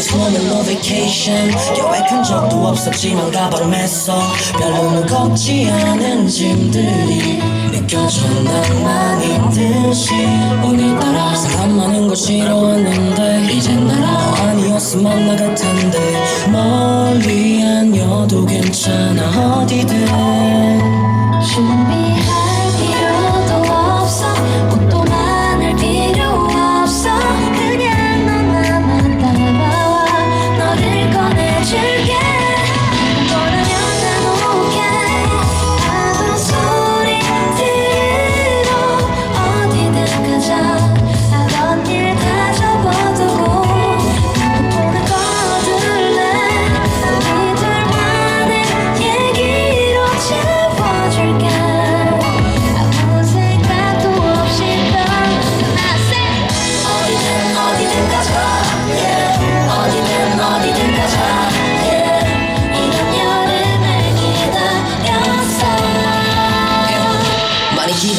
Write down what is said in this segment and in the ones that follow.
어디 숨으면 no vacation. 계획한 적도 없었지만 가방 맸어. 별로는 걷지 않은 짐들이 느껴져 나만인 듯이. 오늘따라 사람 많은 걸 싫어하는데 이젠 나라 아니었으면 나갈 텐데. 멀리 아니어도 괜찮아 어디든. 준비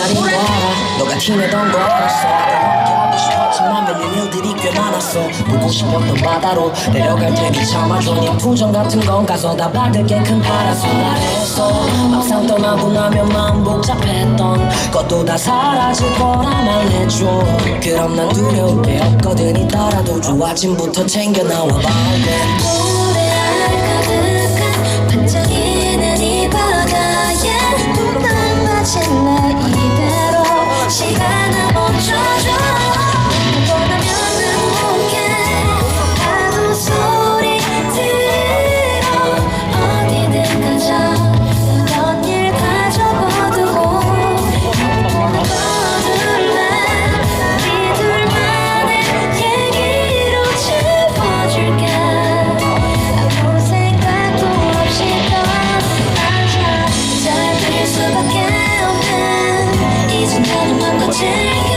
알아 너가 티내던 거 알았어. 함께하고 싶었지만 밀린 일들이 꽤 많았어. 보고 싶었던 바다로 내려갈 테니 참아줘. 네 투정 같은 건 가서 다 받을 게 큰 파라솔. 아래서 막상 떠나고 나면 마음 복잡했던 것도 다 사라질 거라 말해줘. 그럼 난 두려울 게 없거든. 있더라도 좋아 짐부터 챙겨 나와 봐 指引。